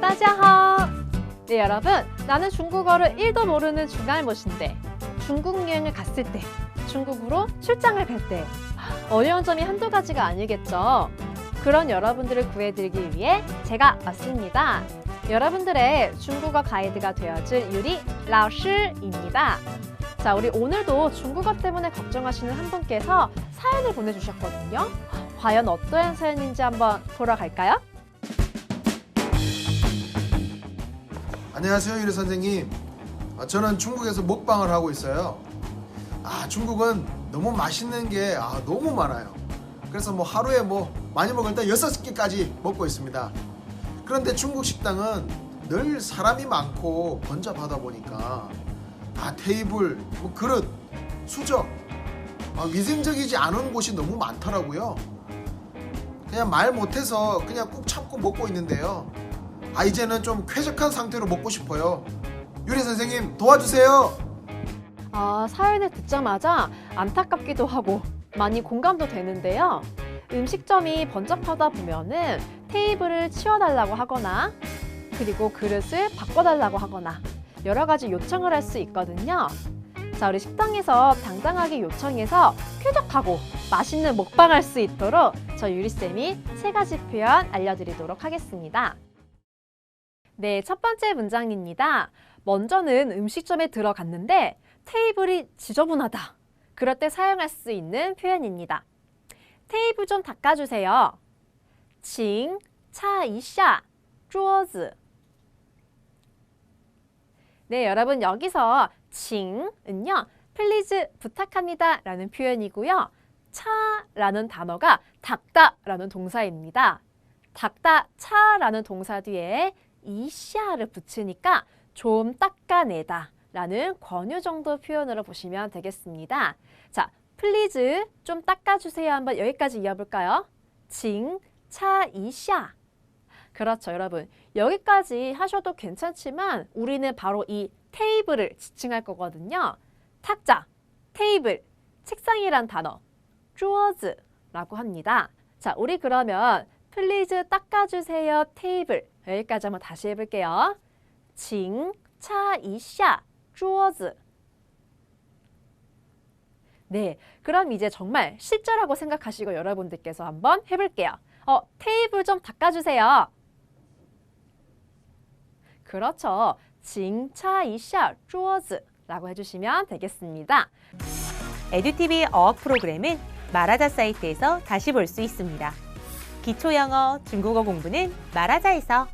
따지하! 네, 여러분. 나는 중국어를 1도 모르는 중알못인데 중국 여행을 갔을 때, 중국으로 출장을 갈 때 어려운 점이 한두 가지가 아니겠죠. 그런 여러분들을 구해드리기 위해 제가 왔습니다. 여러분들의 중국어 가이드가 되어줄 유리 라오스입니다. 자, 우리 오늘도 중국어 때문에 걱정하시는 한 분께서 사연을 보내주셨거든요. 과연 어떠한 사연인지 한번 보러 갈까요? 안녕하세요 유리 선생님. 아, 저는 중국에서 먹방을 하고 있어요. 아 중국은 너무 맛있는 게 아, 너무 많아요. 그래서 뭐 하루에 뭐 많이 먹을 때 여섯 개까지 먹고 있습니다. 그런데 중국 식당은 늘 사람이 많고 번잡하다 보니까 아 테이블 뭐 그릇 수저 아, 위생적이지 않은 곳이 너무 많더라고요. 그냥 말 못해서 그냥 꾹 참고 먹고 있는데요 아 이제는 좀 쾌적한 상태로 먹고 싶어요. 유리 선생님 도와주세요. 아, 사연을 듣자마자 안타깝기도 하고 많이 공감도 되는데요. 음식점이 번잡하다 보면은 테이블을 치워달라고 하거나 그리고 그릇을 바꿔달라고 하거나 여러 가지 요청을 할 수 있거든요. 자, 우리 식당에서 당당하게 요청해서 쾌적하고 맛있는 먹방할 수 있도록 저 유리쌤이 세 가지 표현 알려드리도록 하겠습니다. 네, 첫 번째 문장입니다. 먼저는 음식점에 들어갔는데 테이블이 지저분하다. 그럴 때 사용할 수 있는 표현입니다. 테이블 좀 닦아주세요. 请擦一下桌子. 네, 여러분 여기서 请은요. 플리즈 부탁합니다 라는 표현이고요. 차라는 단어가 닦다라는 동사입니다. 닦다, 차라는 동사 뒤에 이샤를 붙이니까 좀 닦아내다 라는 권유 정도 표현으로 보시면 되겠습니다. 자, 플리즈 좀 닦아주세요. 한번 여기까지 이어볼까요? 징, 차, 이샤. 그렇죠, 여러분. 여기까지 하셔도 괜찮지만 우리는 바로 이 테이블을 지칭할 거거든요. 탁자, 테이블, 책상이란 단어, 桌子라고 합니다. 자, 우리 그러면 플리즈 닦아주세요 테이블 여기까지 한번 다시 해볼게요. 징, 차, 이샤, 쪼즈 네, 그럼 이제 정말 실제라고 생각하시고 여러분들께서 한번 해볼게요. 어, 테이블 좀 닦아주세요. 그렇죠. 징차이샤 쪼즈라고 해주시면 되겠습니다. 에듀TV 어업 프로그램은 마라다 사이트에서 다시 볼 수 있습니다. 기초 영어, 중국어 공부는 마라자에서